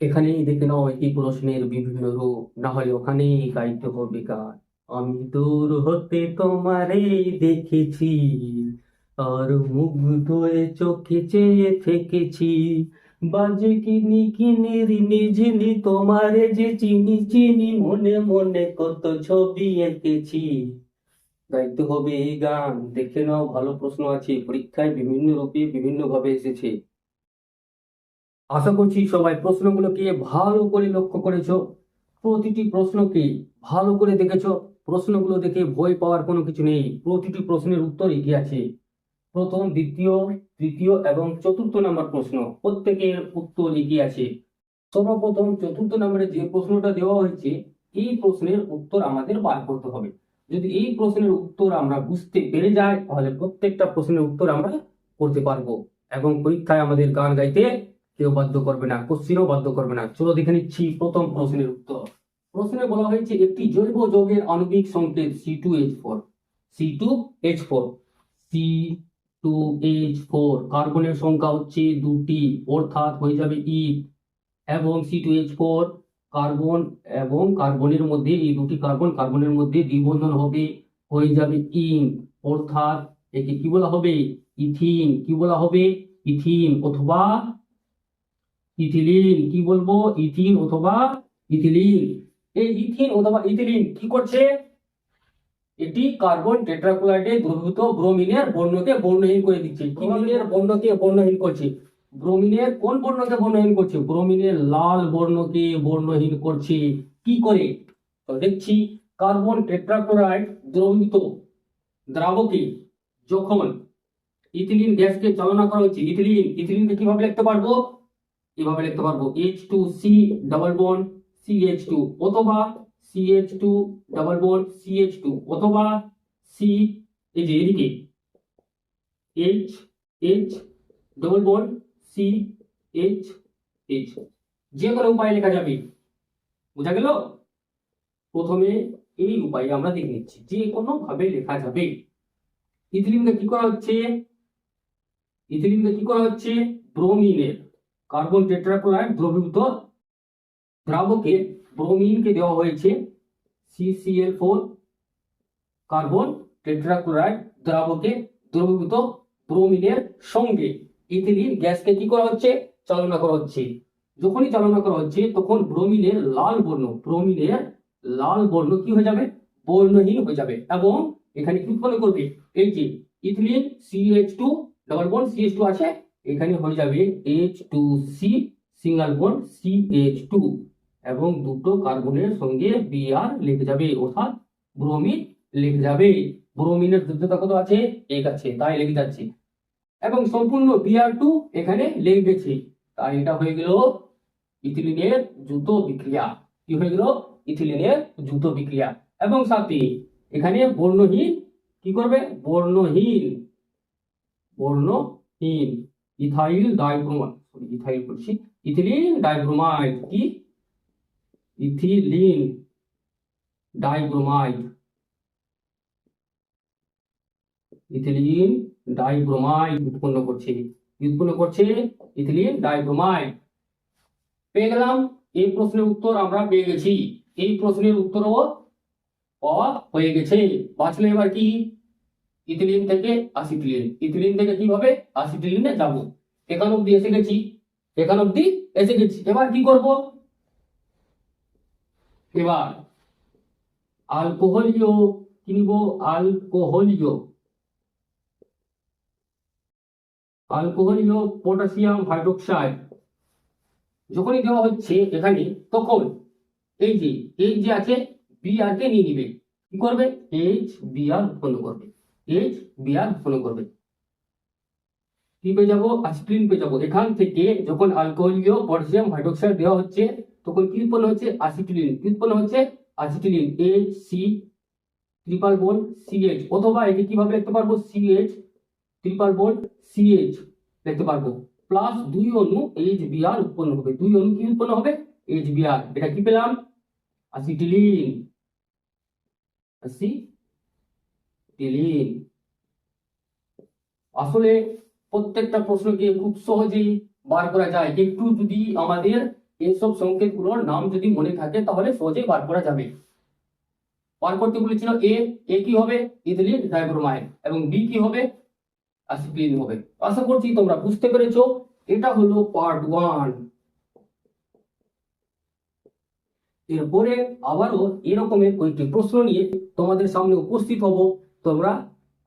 এখানেই দেখে নাও একই প্রশ্নের বিভিন্ন রূপ। না হলে ওখানেই গাইতে হবে গান। আমি দূর হতে তোমারে দেখেছি, আর মুগ্ধ চোখে চেয়ে থেকেছি। বাজে কিনি কিনি রিনি ঝিনি তোমারে যে চিনি চিনি মনে মনে কত ছবি এঁকেছি। গাইতে হবে এই গান। দেখে নাও ভালো প্রশ্ন আছে। পরীক্ষায় বিভিন্ন রূপে বিভিন্ন ভাবে এসেছে। আশা করছি সবাই প্রশ্নগুলোকে ভালো করে লক্ষ্য করেছ? প্রতিটি প্রশ্নকে ভালো করে দেখেছ? প্রশ্নগুলো দেখে ভয় পাওয়ার কোনো কিছু নেই। প্রতিটি প্রশ্নের উত্তর এগিয়ে আছে। প্রথম, দ্বিতীয়, তৃতীয় এবং চতুর্থ নম্বর প্রশ্ন প্রত্যেকের উত্তর এগিয়ে আছে। সর্বপ্রথম, চতুর্থ নম্বরে যে প্রশ্নটা দেওয়া হয়েছে, এই প্রশ্নের উত্তর আমাদের বার করতে হবে। যদি এই প্রশ্নের উত্তর আমরা বুঝতে পেরে যাই, তাহলে প্রত্যেকটা প্রশ্নের উত্তর আমরা করতে পারব এবং পরীক্ষায় আমাদের গান গাইতে কেউ বাধ্য করবে না, কোশ্চিনও বাধ্য করবে না। চলো দেখে নিচ্ছি প্রথম প্রশ্নের উত্তর। প্রশ্নে বলা হয়েছে, একটি জৈব যৌগের আণবিক সংকেত C two H four C two H four C two H four কার্বনের সংখ্যা হচ্ছে দুটি, অর্থাৎ হয়ে যাবে ই এবং C two H four carbon এবং কার্বনের মধ্যে, এই দুটি কার্বন কার্বনের মধ্যে দ্বিবন্ধন হবে, হয়ে যাবে ইন। অর্থাৎ একে কি বলা হবে? ইথিন। কি বলা হবে? ইথিন অথবা ইথিলিন কি বলব? ইথিন অথবা ইথিলিন। এই ইথিন অথবা ইথিলিন কি করছে? এটি কার্বন টেট্রাক্লোরাইডে দ্রবীভূত ব্রোমিনের বর্ণকে বর্ণহীন করে দিচ্ছে। ব্রোমিনের বর্ণকে বর্ণহীন করছে? ব্রোমিনের কোন বর্ণকে বর্ণহীন করছে? ব্রোমিনের লাল বর্ণকে বর্ণহীন করছে। কি করে? তো দেখছি কার্বন টেট্রাক্লোরাইড দ্রবীভূত দ্রাবকে যখন ইথিলিন গ্যাসকে চালনা করা হচ্ছে ইথিলিন ইথিলিনকে কীভাবে লিখতে পারব? এভাবে লিখতে পারব H two C double bond C H two অথবা C H two double bond C H two অথবা সি এই যে এদিকে H H double bond C H H যে কোনো উপায়ে লেখা যাবে। বোঝা গেল? প্রথমে এই উপায়ে আমরা দেখে নিচ্ছি, যে কোনো ভাবে লেখা যাবে। ইথিলিনকে কি করা হচ্ছে? ইথিলিনকে কি করা হচ্ছে? ব্রোমিনের। কার্বন টেট্রাক্লোরাইড দ্রবীভূত দ্রাবকে ব্রোমিনকে দেওয়া হয়েছে সিসিএল ফোর কার্বন টেট্রাক্লোরাইড দ্রাবকে দ্রবীভূত ব্রোমিনের সঙ্গে। ইথিলিন গ্যাসকে কি করা হচ্ছে? চালনা করা হচ্ছে। যখনই চালনা করা হচ্ছে, তখন ব্রোমিনের লাল বর্ণ, ব্রোমিনের লাল বর্ণ কি হয়ে যাবে? বর্ণহীন হয়ে যাবে। এবং এখানে কি উৎপন্ন করবে? এই যে ethylene C H two double bond C H two আছে এখানে হয়ে যাবে H two C single bond C H two এবং দুটো কার্বনের সঙ্গে বিআর লেগে যাবে, অর্থাৎ ব্রোমিন লেগে যাবে। ব্রোমিনের দ্রুততা কত আছে? এক আছে, তাই লেগে যাচ্ছে। এবং সম্পূর্ণ বিআর টু এখানে লেগে গেছে তাই এটা হয়ে গেল ইথিলিনের দ্রুত বিক্রিয়া। কি হয়ে গেল? ইথিলিনের দ্রুত বিক্রিয়া। এবং সাথে এখানে বর্ণহীন কি করবে? বর্ণহীন। বর্ণহীন। ইথাইল ডাইব্রোমাইড সরি ইথাইল বলছি। ইথিলিন ডাইব্রোমাইড কি? ইথিলিন ডাইব্রোমাইড ইথিলিন ডাইব্রোমাইড উৎপন্ন করছে। উৎপন্ন করছে? ইথিলিন ডাইব্রোমাইড পেয়ে গেলাম এই প্রশ্নের উত্তর আমরা পেয়ে গেছি। এই প্রশ্নের উত্তরও পাওয়া হয়ে গেছে। বাঁচলে এবার কি? ইথিলিন থেকে আসিটিলিন ইথিলিন থেকে কীভাবে? আসিটিলিনে যাব। এখান অব্দি এসে গেছি। এখান অব্দি এসে গেছি। এবার কি করব? এবার আলকোহলীয় কি নিব? আলকোহলীয় আলকোহলীয় পটাশিয়াম হাইড্রোক্সাইড যখনই দেওয়া হচ্ছে এখানে, তখন এই যে এই যে আছে বি আর কে নিয়ে নিবে। কি করবে? এইচ বি আর উৎপন্ন করবে। এইচ বি আর উৎপন্ন করবে। কি পেয়ে যাব? অ্যাসিটিলিন পেয়ে যাব। এখান থেকে যখন অ্যালকোহলীয় পটাশিয়াম হাইড্রোক্সাইড দেওয়া হচ্ছে, তখন কি উৎপন্ন হচ্ছে? অ্যাসিটিলিন কি উৎপন্ন হচ্ছে? Acetylene H C triple bond C H অথবা একে কীভাবে লিখতে পারব? সিএইচ ট্রিপল বন্ড সিএইচ লিখতে পারব। প্লাস দুই অণু এইচ বি আর উৎপন্ন হবে। দুই অণু কি উৎপন্ন হবে? এইচ বি আর এটা কি পেলাম? অ্যাসিটিলিন অ্যাসিটিলিন আসলে প্রত্যেকটা প্রশ্নকে খুব সহজেই বার করা যায়। একটু যদি আমাদের এইসব সংকেতগুলোর নাম যদি মনে থাকে, তাহলে সহজেই বার করা যাবে। বার করতে বলেছিল এ এ কি হবে? ইথিলিন ডাইব্রোমাইড এবং বি কি হবে? অ্যাসিক্লিন হবে। আশা করছি তোমরা বুঝতে পেরেছ। এটা হলো পার্ট ওয়ান এরপরে আবারও এরকমের কয়েকটি প্রশ্ন নিয়ে তোমাদের সামনে উপস্থিত হব। তোমরা